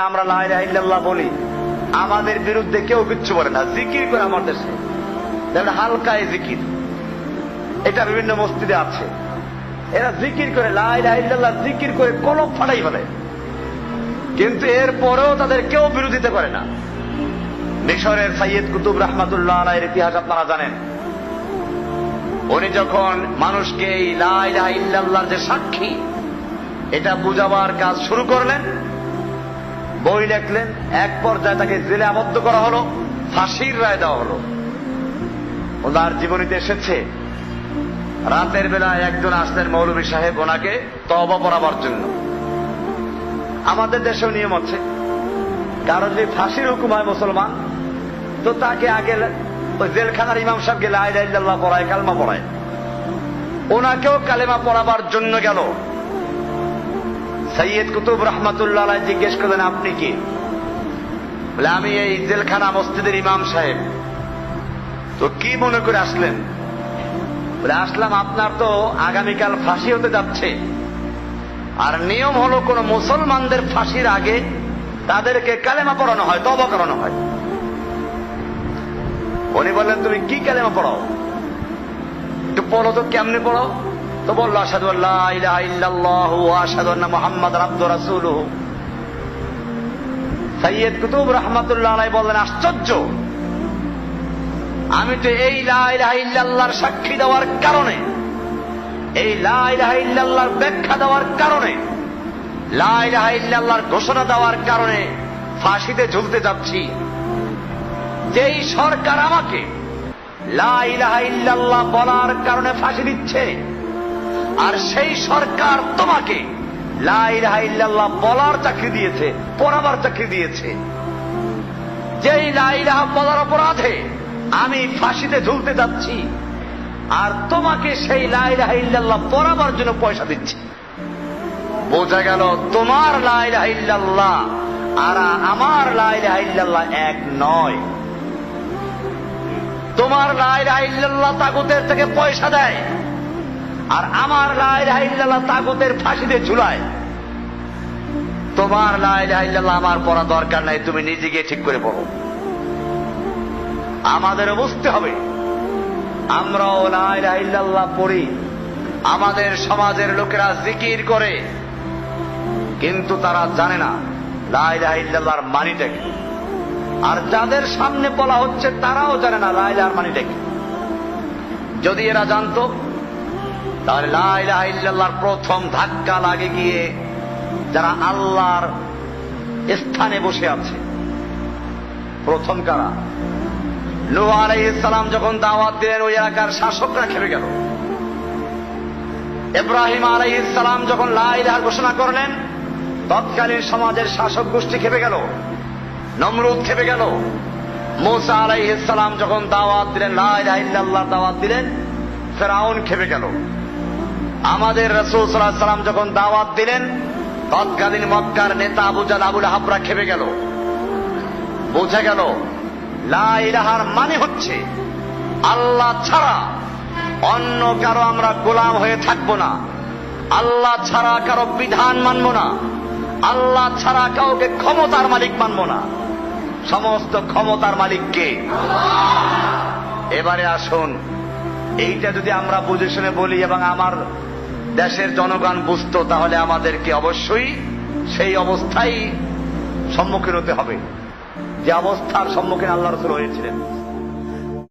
আমরা লাইল্লাহ বলি। আমাদের বিরুদ্ধে কেউ কিচ্ছু বলে না। জিকির করে আমার দেশে। হালকায় জিকির। এটা বিভিন্ন মসজিদে আছে। এরা জিকির করে লাইল্লাহ জিকির করে কলম ফাটাই ফেলে। কিন্তু এর পরেও তাদের কেউ বিরোধিতা করে না। মিশরের সাইয়েদ কুতুব রহমাতুল্লাহ আলাইয়ের ইতিহাস আপনারা জানেন। উনি যখন মানুষকে এই লাইলাহ ইল্লাল্লাহর যে সাক্ষী, এটা বুঝাবার কাজ শুরু করলেন। বই লেখলেন, এক পর্যায়ে তাকে জেলে আবদ্ধ করা হলো, ফাঁসির রায় দেওয়া হলো। ওনার জীবনীতে এসেছে, রাতের বেলায় একজন আসলেন মৌলভী সাহেব ওনাকে তবা পড়াবার জন্য। আমাদের দেশেও নিয়ম আছে কারণ যদি ফাঁসির হুকুম হয় মুসলমান, তো তাকে আগে ওই জেলখানার ইমাম সাহেবকে লাইল্লাহ পড়ায়, কালমা পড়ায়। ওনাকেও কালেমা পড়াবার জন্য গেল। সৈয়দ কুতুব রহমতুল্লাহ জিজ্ঞেস করলেন, আপনি কি? বলে, আমি এই জেলখানা মসজিদের ইমাম সাহেব। তো কি মনে করে আসলেন? বলে, আসলাম আপনার তো আগামীকাল ফাঁসি হতে যাচ্ছে। আর নিয়ম হলো কোন মুসলমানদের ফাঁসির আগে তাদেরকে কালেমা পড়ানো হয় তবা করানো হয়। উনি বললেন, তুমি কি কালেমা পড়াও? একটু পড়ো তো, কেমনে পড়ো তো বলল আসাদু আল্লাহ ইলাহা আবদুর রাসূলুহু। সৈয়দ কুতুব রহমাতুল্লাহ বললেন, আশ্চর্য! আমি তো এই লা ইলাহা সাক্ষী দেওয়ার কারণে, এই লা ইলাহা ব্যাখ্যা দেওয়ার কারণে, লা ইলাহা ঘোষণা দেওয়ার কারণে ফাঁসিতে ঝুলতে যাচ্ছি। যেই সরকার আমাকে লা ইলাহা বলার কারণে ফাঁসি দিচ্ছে আর সেই সরকার তোমাকে লা ইলাহা বলার চাকরি দিয়েছে, পড়াবার চাকরি দিয়েছে। যেই লা ইলাহা বলার অপরাধে আমি ফাঁসিতে ঝুলতে যাচ্ছি, আর তোমাকে সেই লা ইলাহা পড়াবার জন্য পয়সা দিচ্ছি। বোঝা গেল তোমার লা ইলাহা আর আমার লা ইলাহা এক নয়। তোমার লাইলাহ ইল্লাল্লাহ তাগুতের থেকে পয়সা দেয়। আর আমার লাইলাহ ইল্লাল্লাহ তাগুতের ফাঁসিতে ঝুলায়। তোমার লাইলাহ ইল্লাল্লাহ আমার পড়া দরকার নাই, তুমি নিজে গিয়ে ঠিক করে পড়ো। আমাদের বুঝতে হবে। আমরাও লাইলাহ ইল্লাল্লাহ পড়ি। আমাদের সমাজের লোকেরা জিকির করে। কিন্তু তারা জানে না লাইলাহ ইল্লাল্লাহর মানিটা কি। আর যাদের সামনে বলা হচ্ছে তারাও জানে না লাইলার মানিটা কি। যদি এরা জানতো তাহলে লাইলাহ ইল্লাল্লাহর প্রথম ধাক্কা লাগে গিয়ে যারা আল্লাহর স্থানে বসে আছে। প্রথম কারা? নূহ আলাইহিসসালাম যখন দাওয়াত দিলেন, ওই এলাকার শাসকরা খেপে গেল। ইব্রাহিম আলাইহিসসালাম যখন লাইলাহ ঘোষণা করলেন, তৎকালীন সমাজের শাসক গোষ্ঠী খেপে গেল, নমরুদ খেপে গেল। মোসা আলাইহিসসালাম যখন দাওয়াত দিলেন লাইল্লাহ দাওয়াত দিলেন, ফেরাউন খেপে গেল। আমাদের রসুল সাল্লাহ সাল্লাম যখন দাওয়াত দিলেন, তৎকালীন মক্কার নেতা আবু জাল, আবুল হাবরা খেপে গেল। বোঝা গেল লাইলাহার মানে হচ্ছে, আল্লাহ ছাড়া অন্য কারও আমরা গোলাম হয়ে থাকব না। আল্লাহ ছাড়া কারও বিধান মানব না। আল্লাহ ছাড়া কাউকে ক্ষমতার মালিক মানব না। সমস্ত ক্ষমতার মালিককে এবারে আসুন, এইটা যদি আমরা বুঝে শুনে বলি এবং আমার দেশের জনগণ বুঝত তাহলে আমাদেরকে অবশ্যই সেই অবস্থায় সম্মুখীন হতে হবে। যে অবস্থার সম্মুখীন আল্লাহ রসুল হয়েছিলেন।